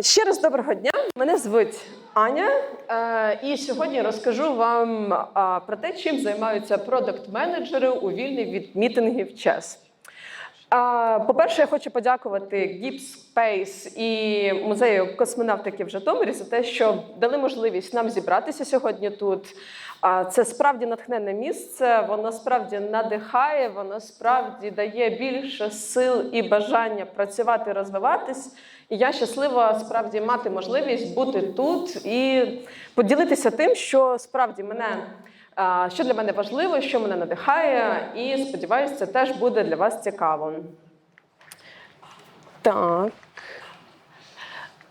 Ще раз доброго дня. Мене звуть Аня, е, і сьогодні розкажу вам е, про те, чим займаються продакт-менеджери у вільний від мітингів час. По-перше, я хочу подякувати Gibbs Space і музею космонавтики в Житомирі за те, що дали можливість нам зібратися сьогодні тут. Це справді натхненне місце, воно справді надихає, воно справді дає більше сил і бажання працювати, розвиватись. І я щаслива справді мати можливість бути тут і поділитися тим, що справді мене. Що для мене важливо, що мене надихає, і сподіваюся, це теж буде для вас цікаво. Так.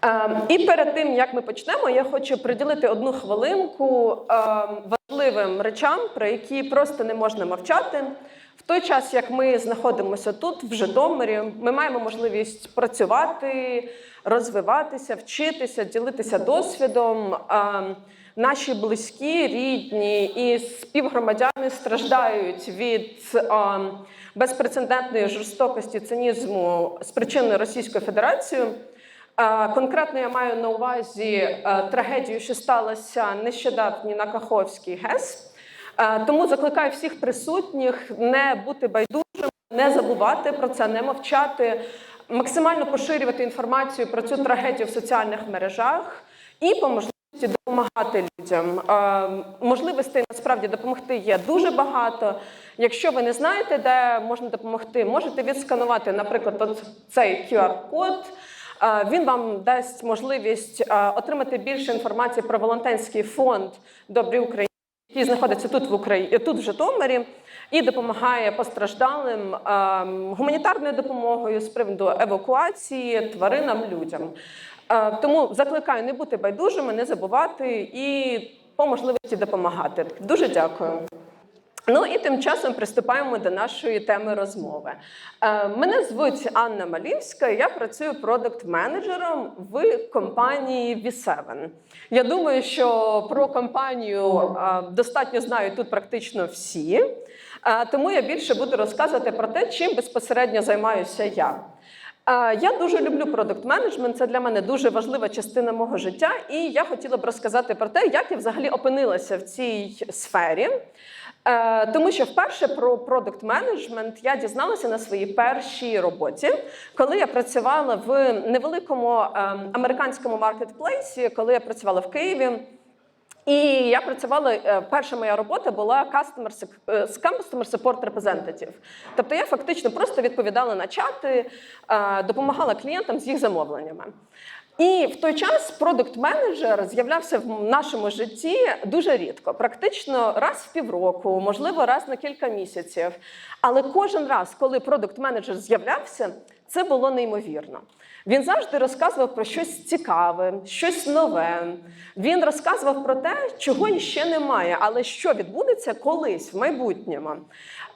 Ем, І перед тим як ми почнемо, я хочу приділити одну хвилинку ем, важливим речам, про які просто не можна мовчати. В той час, як ми знаходимося тут, в Житомирі, ми маємо можливість працювати, розвиватися, вчитися, ділитися досвідом. Наші близькі, рідні і співгромадяни страждають від ем, безпрецедентної жорстокості цинізму спричиненої Російською Федерацією. Конкретно я маю на увазі трагедію, що сталася нещодавно на Каховській ГЕС. Тому закликаю всіх присутніх не бути байдужими, не забувати про це, не мовчати, максимально поширювати інформацію про цю трагедію в соціальних мережах і по можливості допомагати людям. Можливостей насправді допомогти є дуже багато. Якщо ви не знаєте, де можна допомогти, можете відсканувати, наприклад, от цей QR-код. Він вам дасть можливість отримати більше інформації про волонтерський фонд Добрі Україні, який знаходиться тут в Україні, тут в Житомирі, і допомагає постраждалим гуманітарною допомогою з приводу евакуації тваринам, людям. Е, Тому закликаю не бути байдужими, не забувати і по можливості допомагати. Дуже дякую. Ну і тим часом приступаємо до нашої теми розмови. Е, Мене звуть Анна Малівська, я працюю продакт-менеджером в компанії V7. Я думаю, що про компанію е, достатньо знають тут практично всі, тому я більше буду розказувати про те, чим безпосередньо займаюся я. Е, Я дуже люблю продукт менеджмент. Це для мене дуже важлива частина мого життя. І я хотіла б розказати про те, як я взагалі опинилася в цій сфері. Е, Тому що вперше про продукт менеджмент я дізналася на своїй першій роботі, коли я працювала в невеликому ем, американському маркетплейсі, коли я працювала в Києві. І я працювала. е, Перша моя робота була customer, е, customer support representative. Тобто я фактично просто відповідала на чати, е, допомагала клієнтам з їх замовленнями. І в той час продукт-менеджер з'являвся в нашому житті дуже рідко, практично раз в півроку, можливо, раз на кілька місяців. Але кожен раз, коли продукт-менеджер з'являвся, це було неймовірно. Він завжди розказував про щось цікаве, щось нове. Він розказував про те, чого іще немає, але що відбудеться колись в майбутньому.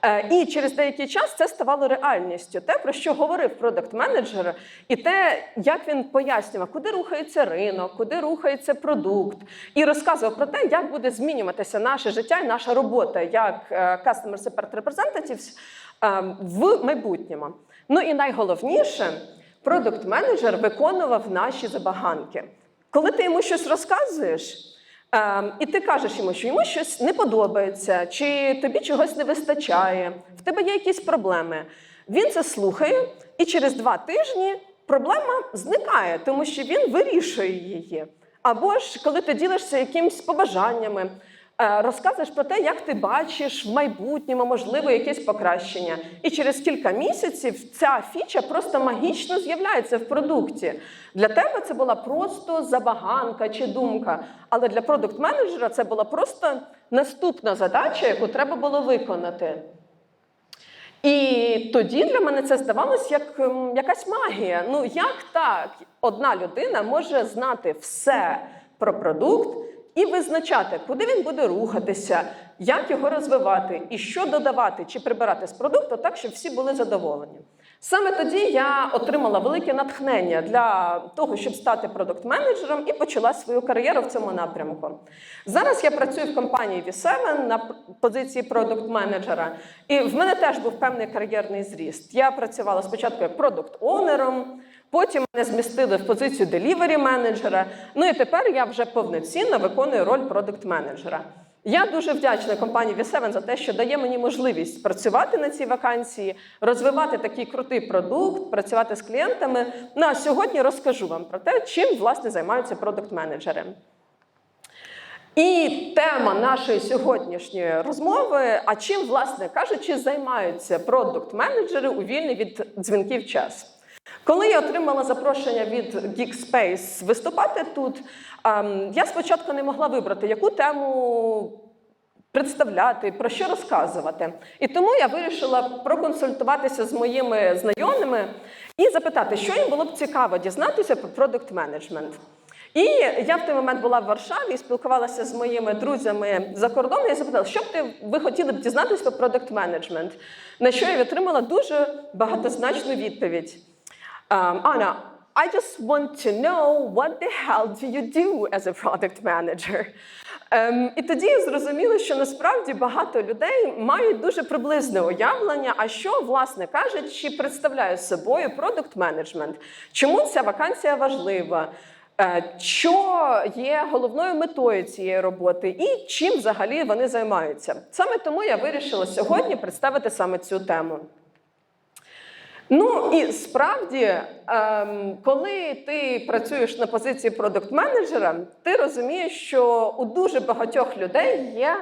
Е, І через деякий час це ставало реальністю. Те, про що говорив продакт-менеджер, і те, як він пояснював, куди рухається ринок, куди рухається продукт, і розказував про те, як буде змінюватися наше життя і наша робота як е, Customer Support Representatives е, в майбутньому. Ну і найголовніше, продукт-менеджер виконував наші забаганки. Коли ти йому щось розказуєш, ем, і ти кажеш йому, що йому щось не подобається, чи тобі чогось не вистачає, в тебе є якісь проблеми. Він це слухає, і через два тижні проблема зникає, тому що він вирішує її. Або ж коли ти ділишся якимись побажаннями, розказуєш про те, як ти бачиш в майбутньому, можливо, якесь покращення. І через кілька місяців ця фіча просто магічно з'являється в продукті. Для тебе це була просто забаганка чи думка. Але для продукт-менеджера це була просто наступна задача, яку треба було виконати. І тоді для мене це здавалось як ем, якась магія. Ну як так одна людина може знати все про продукт і визначати, куди він буде рухатися, як його розвивати, і що додавати чи прибирати з продукту, так щоб всі були задоволені. Саме тоді я отримала велике натхнення для того, щоб стати продукт-менеджером, і почала свою кар'єру в цьому напрямку. Зараз я працюю в компанії V7 на позиції продукт-менеджера, і в мене теж був певний кар'єрний зріст. Я працювала спочатку як продукт-онером, потім мене змістили в позицію делівері менеджера. Ну і тепер я вже повноцінно виконую роль продукт-менеджера. Я дуже вдячна компанії V7 за те, що дає мені можливість працювати на цій вакансії, розвивати такий крутий продукт, працювати з клієнтами. Ну а сьогодні розкажу вам про те, чим власне займаються продукт-менеджери. І тема нашої сьогоднішньої розмови: а чим, власне кажучи, займаються продукт-менеджери у вільний від дзвінків час. Коли я отримала запрошення від Geekspace виступати тут, ем, я спочатку не могла вибрати, яку тему представляти, про що розказувати. І тому я вирішила проконсультуватися з моїми знайомими і запитати, що їм було б цікаво дізнатися про продукт менеджмент. І я в той момент була в Варшаві спілкувалася з моїми друзями за кордоном. і запитала, що б ти ви хотіли б дізнатися про продукт менеджмент. На що я отримала дуже багатозначну відповідь. Um, Anna, I just want to know what the hell do you do as a product manager? Ем, і тоді я зрозуміла, що насправді багато людей мають дуже приблизне уявлення, а що, власне кажучи, представляє собою продукт менеджмент. Чому ця вакансія важлива? Е, Що є головною метою цієї роботи, і чим взагалі вони займаються? Саме тому я вирішила сьогодні представити саме цю тему. Ну і справді, ем, коли ти працюєш на позиції продукт-менеджера, ти розумієш, що у дуже багатьох людей є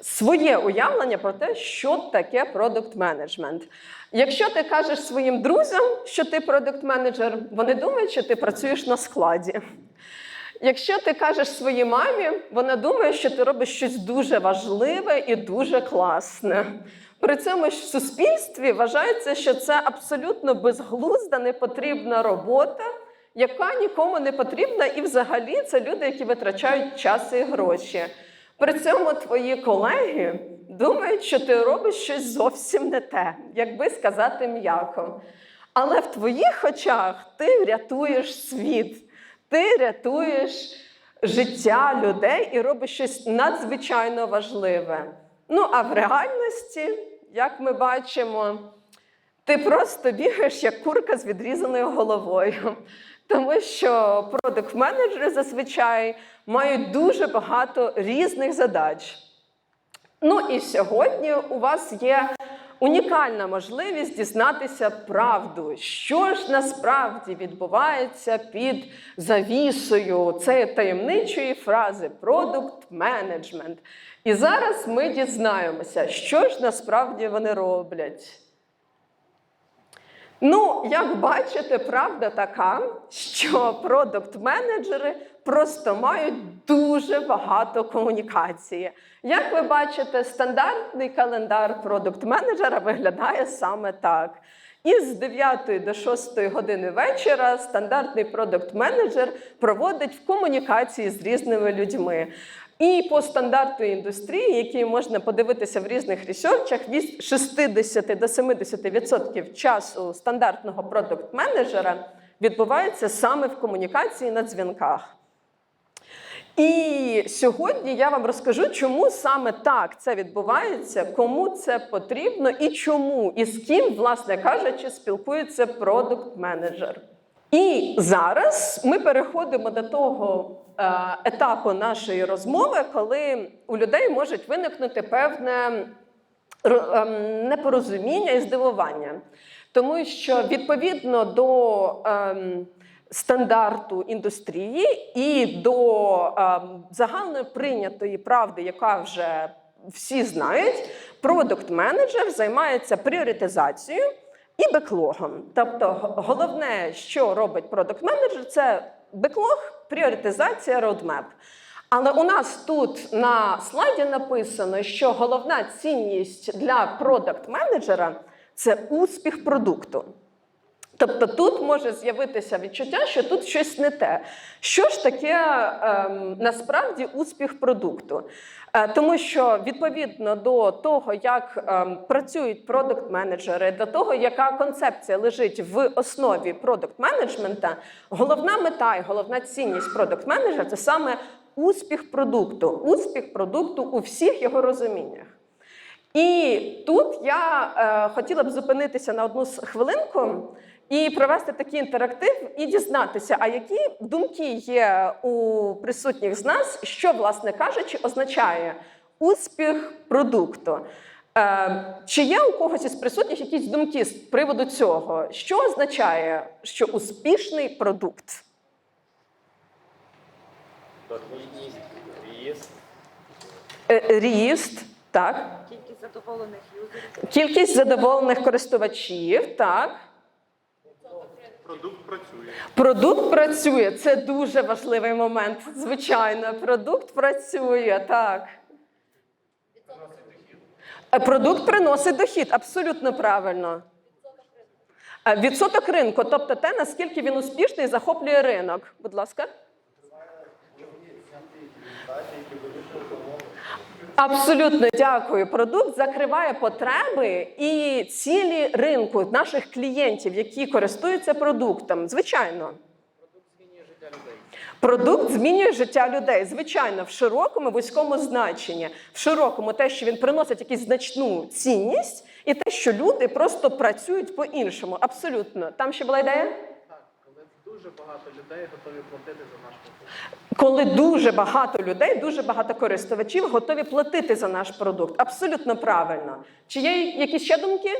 своє уявлення про те, що таке продукт-менеджмент. Якщо ти кажеш своїм друзям, що ти продукт-менеджер, вони думають, що ти працюєш на складі. Якщо ти кажеш своїй мамі, вона думає, що ти робиш щось дуже важливе і дуже класне. При цьому ж в суспільстві вважається, що це абсолютно безглузда, непотрібна робота, яка нікому не потрібна, і взагалі це люди, які витрачають час і гроші. При цьому твої колеги думають, що ти робиш щось зовсім не те, якби сказати м'яко. Але в твоїх очах ти рятуєш світ, ти рятуєш життя людей і робиш щось надзвичайно важливе. Ну а в реальності, як ми бачимо, ти просто бігаєш як курка з відрізаною головою. Тому що продакт-менеджери зазвичай мають дуже багато різних задач. Ну і сьогодні у вас є унікальна можливість дізнатися правду, що ж насправді відбувається під завісою цієї таємничої фрази продукт менеджмент. І зараз ми дізнаємося, що ж насправді вони роблять. Ну, як бачите, правда така, що продукт-менеджери просто мають дуже багато комунікації. Як ви бачите, стандартний календар продукт-менеджера виглядає саме так. І з 9 до 6 години вечора стандартний продукт-менеджер проводить в комунікації з різними людьми. І по стандарту індустрії, який можна подивитися в різних ресерчах, від 60 до 70% часу стандартного продукт-менеджера відбувається саме в комунікації на дзвінках. І сьогодні я вам розкажу, чому саме так це відбувається, кому це потрібно і чому, і з ким, власне кажучи, спілкується продукт-менеджер. І зараз ми переходимо до того е, етапу нашої розмови, коли у людей можуть виникнути певне ем, непорозуміння і здивування. Тому що відповідно до ем, стандарту індустрії і до ем, загально прийнятої правди, яка вже всі знають, продукт-менеджер займається пріоритизацією і беклогом. Тобто, головне, що робить продукт-менеджер, це беклог, пріоритизація, роудмеп. Але у нас тут на слайді написано, що головна цінність для продакт-менеджера це успіх продукту. Тобто тут може з'явитися відчуття, що тут щось не те. Що ж таке ем, насправді успіх продукту? Е, Тому що відповідно до того, як ем, працюють продакт-менеджери, до того, яка концепція лежить в основі продакт-менеджмента, головна мета і головна цінність продакт-менеджера це саме успіх продукту, успіх продукту у всіх його розуміннях. І тут я е, хотіла б зупинитися на одну хвилинку і провести такий інтерактив і дізнатися, а які думки є у присутніх з нас, що, власне кажучи, означає успіх продукту. Е, чи є у когось із присутніх якісь думки з приводу цього? Що означає, що успішний продукт? Ріст, Е, Ріст, так, Кількість задоволених юзерів. кількість задоволених користувачів, так. Продукт працює. Продукт працює. Це дуже важливий момент. Звичайно, продукт працює, так. Е, Продукт приносить дохід, абсолютно правильно. Е, Відсоток ринку, тобто те, наскільки він успішний, захоплює ринок. Будь ласка. Абсолютно дякую. Продукт закриває потреби і цілі ринку наших клієнтів, які користуються продуктом. Звичайно. Продукт змінює життя людей, звичайно, в широкому, вузькому значенні. В широкому те, що він приносить якусь значну цінність, і те, що люди просто працюють по-іншому. Абсолютно. Там ще була ідея? Дуже багато людей готові платити за наш продукт. Коли дуже багато людей, дуже багато користувачів готові платити за наш продукт. Абсолютно правильно. Чи є якісь ще думки?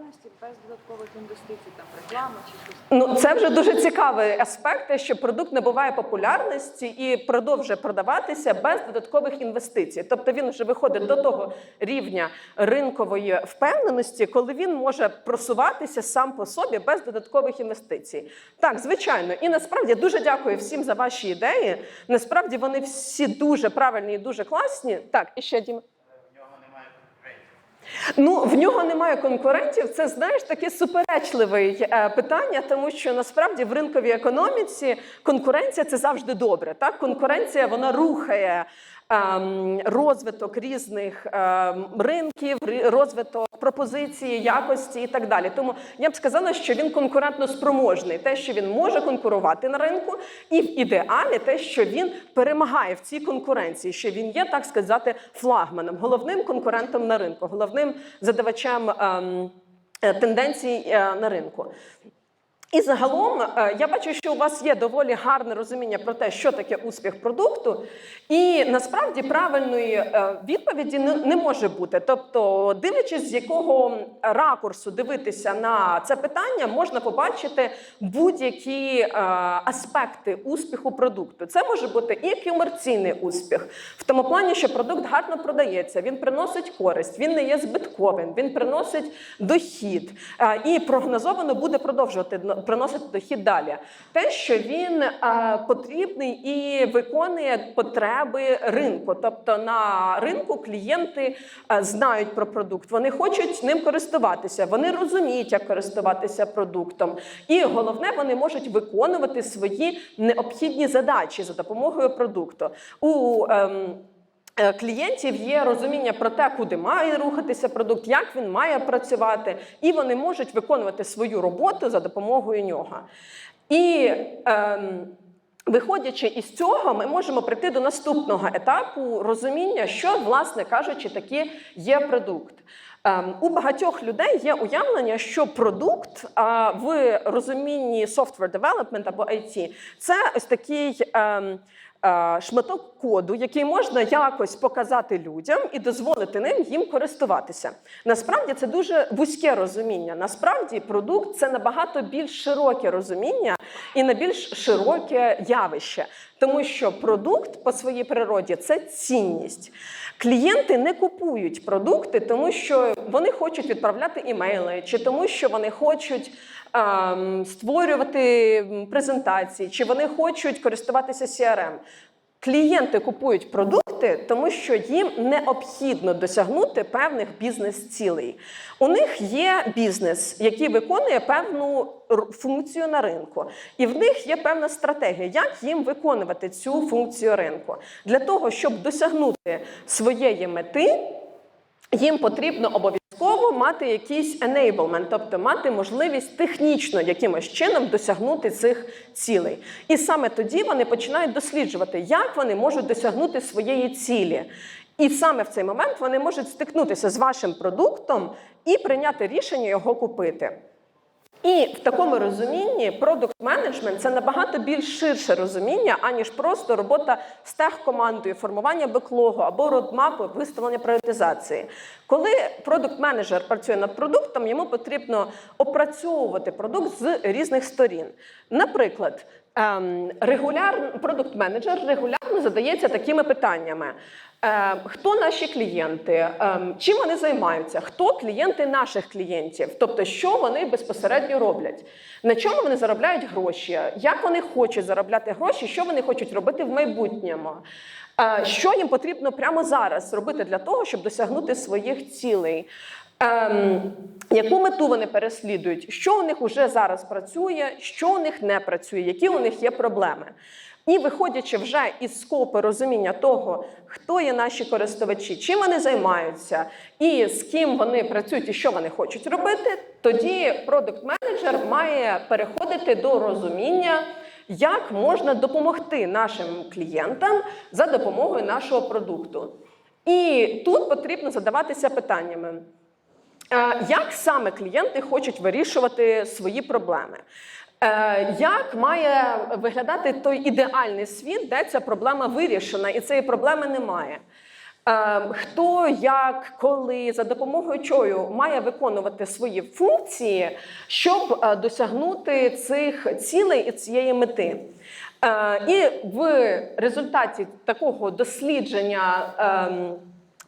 Популярності без додаткових інвестицій, там реклама чи щось. Ну, це вже дуже цікавий аспект, те, що продукт набуває популярності і продовжує продаватися без додаткових інвестицій. Тобто він вже виходить до того рівня ринкової впевненості, коли він може просуватися сам по собі без додаткових інвестицій. Так, звичайно, і насправді дуже дякую всім за ваші ідеї. Насправді вони всі дуже правильні і дуже класні. Так, і ще Дім. Ну, в нього немає конкурентів. Це знаєш таке суперечливе е, питання, тому що насправді в ринковій економіці конкуренція це завжди добре. Так, конкуренція вона рухає. Ем, Розвиток різних ем, ринків, розвиток пропозиції, якості і так далі. Тому я б сказала, що він конкурентно спроможний. Те, що він може конкурувати на ринку, і в ідеалі те, що він перемагає в цій конкуренції, що він є, так сказати, флагманом, головним конкурентом на ринку, головним задавачем ем, е, тенденцій е, на ринку. І загалом е, я бачу, що у вас є доволі гарне розуміння про те, що таке успіх продукту, і насправді правильної е, відповіді не, може бути. Тобто, дивлячись, з якого ракурсу дивитися на це питання, можна побачити будь-які е, аспекти успіху продукту. Це може бути і комерційний успіх, в тому плані, що продукт гарно продається, він приносить користь, він не є збитковим, він приносить дохід і прогнозовано буде продовжувати приносити дохід далі. Те, що він е, потрібний і виконує потреби ринку. Тобто на ринку клієнти е, знають про продукт, вони хочуть ним користуватися, вони розуміють, як користуватися продуктом. І головне, вони можуть виконувати свої необхідні задачі за допомогою продукту. У ем, Клієнтів є розуміння про те, куди має рухатися продукт, як він має працювати, і вони можуть виконувати свою роботу за допомогою нього. І ем, виходячи із цього, ми можемо прийти до наступного етапу розуміння, що, власне кажучи, таке є продукт. Ем, у багатьох людей є уявлення, що продукт а, в розумінні software development або IT – це ось такий. ем, е, шматок коду, який можна якось показати людям і дозволити ним їм користуватися. Насправді це дуже вузьке розуміння. Насправді продукт це набагато більш широке розуміння і на більш широке явище, тому що продукт по своїй природі це цінність. Клієнти не купують продукти, тому що вони хочуть відправляти імейли, чи тому, що вони хочуть ем, створювати презентації, чи вони хочуть користуватися CRM. Клієнти купують продукти, тому що їм необхідно досягнути певних бізнес-цілей. У них є бізнес, який виконує певну функцію на ринку, і в них є певна стратегія, як їм виконувати цю функцію ринку. Для того, щоб досягнути своєї мети, їм потрібно обов'язково мати якийсь enablement, тобто мати можливість технічно якимось чином досягнути цих цілей. І саме тоді вони починають досліджувати, як вони можуть досягнути своєї цілі. І саме в цей момент вони можуть стикнутися з вашим продуктом і прийняти рішення його купити. І в такому розумінні продукт менеджмент це набагато більш ширше розуміння, аніж просто робота з техкомандою, формування беклогу або родмапи виставлення пріоритизації. Коли продукт-менеджер працює над продуктом, йому потрібно опрацьовувати продукт з різних сторін. Наприклад, регулярно продукт-менеджер регулярно задається такими питаннями. Е, Хто наші клієнти? Е, Чим вони займаються? Хто клієнти наших клієнтів? Тобто, що вони безпосередньо роблять? На чому вони заробляють гроші? Як вони хочуть заробляти гроші? Що вони хочуть робити в майбутньому? Е, Що їм потрібно прямо зараз робити для того, щоб досягнути своїх цілей? Ем, яку мету вони переслідують? Що у них уже зараз працює, що у них не працює, які у них є проблеми? І виходячи вже із скопу розуміння того, хто є наші користувачі, чим вони займаються, і з ким вони працюють, і що вони хочуть робити, тоді продукт-менеджер має переходити до розуміння, як можна допомогти нашим клієнтам за допомогою нашого продукту. І тут потрібно задаватися питаннями. Е, Як саме клієнти хочуть вирішувати свої проблеми? Е, Як має виглядати той ідеальний світ, де ця проблема вирішена, і цієї проблеми немає? Е, Хто, як, коли, за допомогою чого має виконувати свої функції, щоб досягнути цих цілей і цієї мети? І в результаті такого дослідження.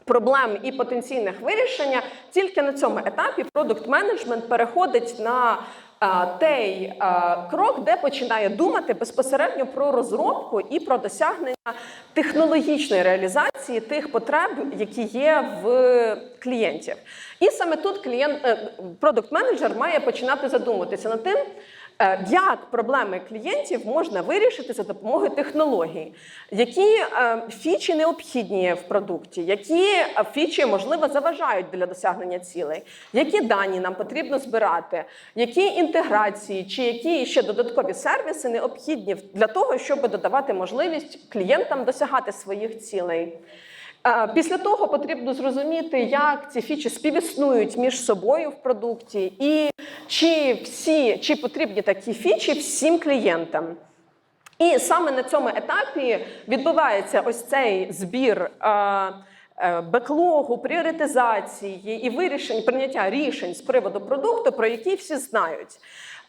Ем, проблем і потенційних вирішення, тільки на цьому етапі продукт менеджмент переходить на а, той а, крок, де починає думати безпосередньо про розробку і про досягнення технологічної реалізації тих потреб, які є в клієнтів. І саме тут клієнт продукт менеджер має починати задумуватися над тим. Е, Як проблеми клієнтів можна вирішити за допомогою технологій? Які е, фічі необхідні в продукті? Які фічі, можливо, заважають для досягнення цілей? Які дані нам потрібно збирати? Які інтеграції чи які ще додаткові сервіси необхідні для того, щоб додавати можливість клієнтам досягати своїх цілей? Після того потрібно зрозуміти, як ці фічі співіснують між собою в продукті, і чи всі чи потрібні такі фічі всім клієнтам. І саме на цьому етапі відбувається ось цей збір е, беклогу, пріоритизації і вирішень, прийняття рішень з приводу продукту, про які всі знають.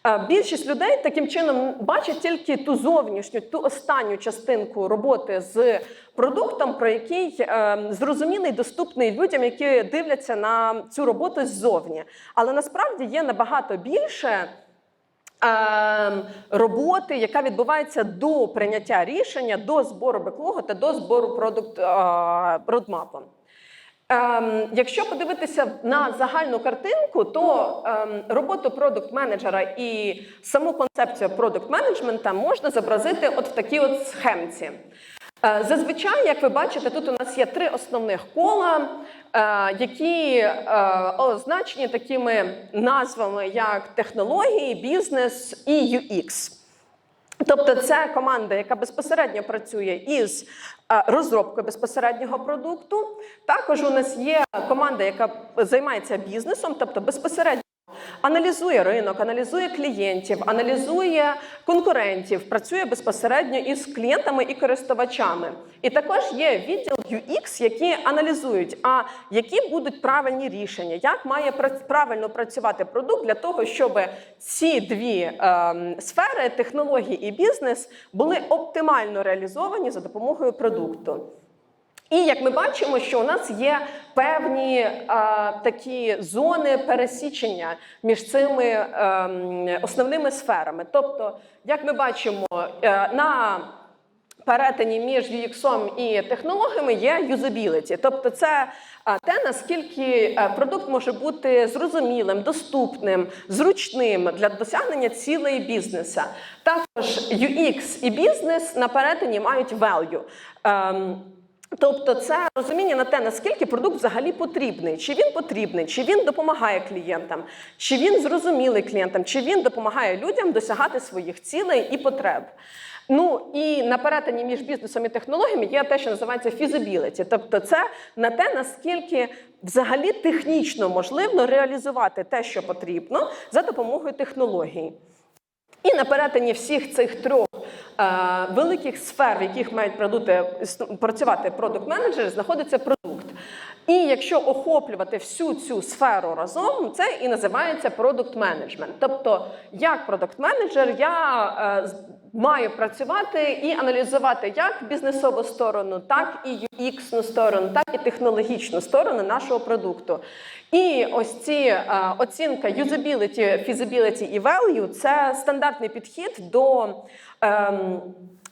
Е, Більшість людей таким чином бачать тільки ту зовнішню, ту останню частинку роботи з продуктом, про який е, зрозумілий, доступний людям, які дивляться на цю роботу ззовні. Але насправді є набагато більше ем, роботи, яка відбувається до прийняття рішення, до збору беклогу та до збору продукт е, родмапу. Ем, якщо подивитися на загальну картинку, то ем, роботу продукт-менеджера і саму концепцію продукт-менеджмента можна зобразити от в такій от схемці. Е, Зазвичай, як ви бачите, тут у нас є три основних кола, е, які е, означені такими назвами, як технології, бізнес і UX. Тобто, це команда, яка безпосередньо працює із е, розробкою безпосереднього продукту. Також у нас є команда, яка займається бізнесом, тобто безпосередньо аналізує ринок, аналізує клієнтів, аналізує конкурентів, працює безпосередньо із клієнтами і користувачами. І також є відділ UX, які аналізують, а які будуть правильні рішення, як має пра- правильно працювати продукт для того, щоб ці дві ем, сфери технології і бізнес були оптимально реалізовані за допомогою продукту. І як ми бачимо, що у нас є певні а, такі зони пересічення між цими ем, основними сферами. Тобто, як ми бачимо, е, на перетині між UX і технологіями є юзабіліті. Тобто, це те, наскільки е, продукт може бути зрозумілим, доступним, зручним для досягнення цілей бізнеса. Також UX і бізнес на перетині мають value. Тобто, це розуміння на те, наскільки продукт взагалі потрібний, чи він потрібний, чи він допомагає клієнтам, чи він зрозумілий клієнтам, чи він допомагає людям досягати своїх цілей і потреб. Ну і на перетині між бізнесом і технологіями є те, що називається feasibility. Тобто, це на те, наскільки взагалі технічно можливо реалізувати те, що потрібно, за допомогою технологій. І на перетині всіх цих трьох е, великих сфер, в яких мають працювати продукт-менеджери, знаходиться продукт. І якщо охоплювати всю цю сферу разом, це і називається продукт-менеджмент. Тобто, як продукт-менеджер, я е, маю працювати і аналізувати як бізнесову сторону, так і UX сторону, так і технологічну сторону нашого продукту. І ось ці е, оцінка usability, feasibility і value – це стандартний підхід до ем,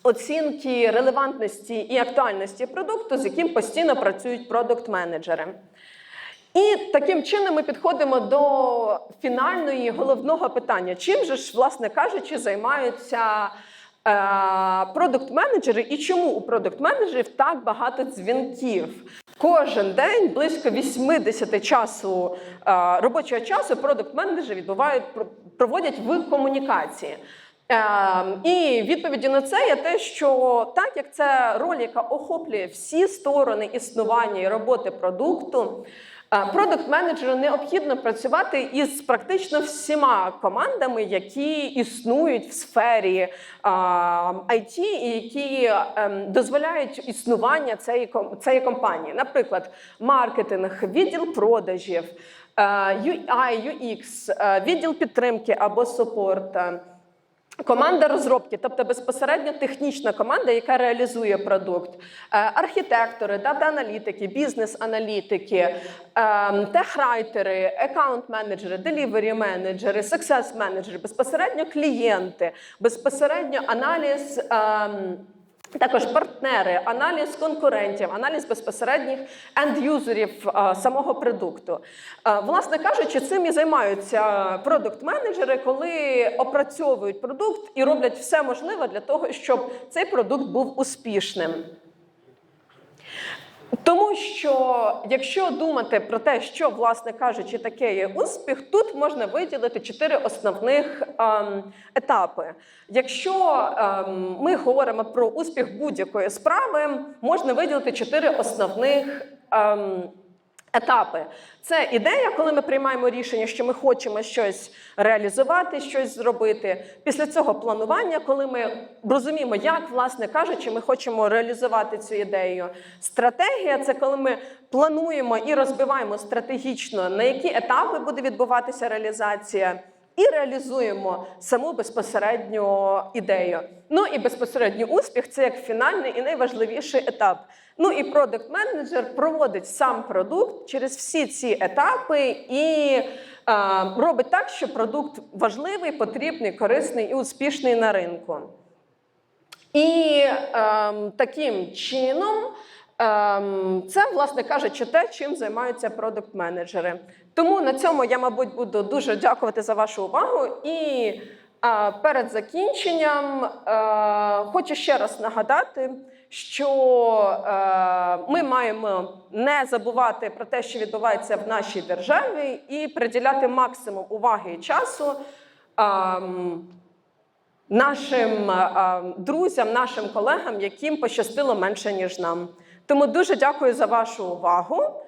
оцінки релевантності і актуальності продукту, з яким постійно працюють продукт-менеджери. І таким чином ми підходимо до фінальної головного питання: чим же ж, власне кажучи, займаються е, продукт-менеджери і чому у продукт-менеджерів так багато дзвінків? Кожен день близько 80 часу е, робочого часу продукт-менеджери відбувають проводять в комунікації. Ем, і відповіді на це є те, що так як це роль, яка охоплює всі сторони існування і роботи продукту, продукт-менеджеру необхідно працювати із практично всіма командами, які існують в сфері IT і які ем, дозволяють існування цієї, компанії. Наприклад, маркетинг, відділ продажів, е, UI, UX, е, відділ підтримки або супорт. Е, Команда розробки, тобто безпосередньо технічна команда, яка реалізує продукт, Е, архітектори, дата-аналітики, бізнес-аналітики, ем, техрайтери, аккаунт-менеджери, делівері-менеджери, сексес-менеджери, безпосередньо клієнти, безпосередньо аналіз. Також партнери, аналіз конкурентів, аналіз безпосередніх енд-юзерів е, самого продукту. Е, Власне кажучи, цим і займаються продукт-менеджери, коли опрацьовують продукт і роблять все можливе для того, щоб цей продукт був успішним. Тому що якщо думати про те, що, власне кажучи, таке є успіх, тут можна виділити чотири основних ем, етапи. Якщо ем, ми говоримо про успіх будь-якої справи, можна виділити чотири основних. Ем, Етапи це ідея, коли ми приймаємо рішення, що ми хочемо щось реалізувати, щось зробити. Після цього планування, коли ми розуміємо, як, власне кажучи, ми хочемо реалізувати цю ідею. Стратегія це коли ми плануємо і розбиваємо стратегічно, на які етапи буде відбуватися реалізація. І реалізуємо саму безпосередню ідею. Ну і безпосередній успіх це як фінальний і найважливіший етап. Ну і продакт-менеджер проводить сам продукт через всі ці етапи і е, робить так, щоб продукт важливий, потрібний, корисний і успішний на ринку. І ем, таким чином ем, це, власне кажучи, те, чим займаються продукт-менеджери. Тому на цьому я, мабуть, буду дуже дякувати за вашу увагу. І е, перед закінченням е, хочу ще раз нагадати, що е, ми маємо не забувати про те, що відбувається в нашій державі, і приділяти максимум уваги і часу. ем, нашим е, друзям, нашим колегам, яким пощастило менше ніж нам. Тому дуже дякую за вашу увагу.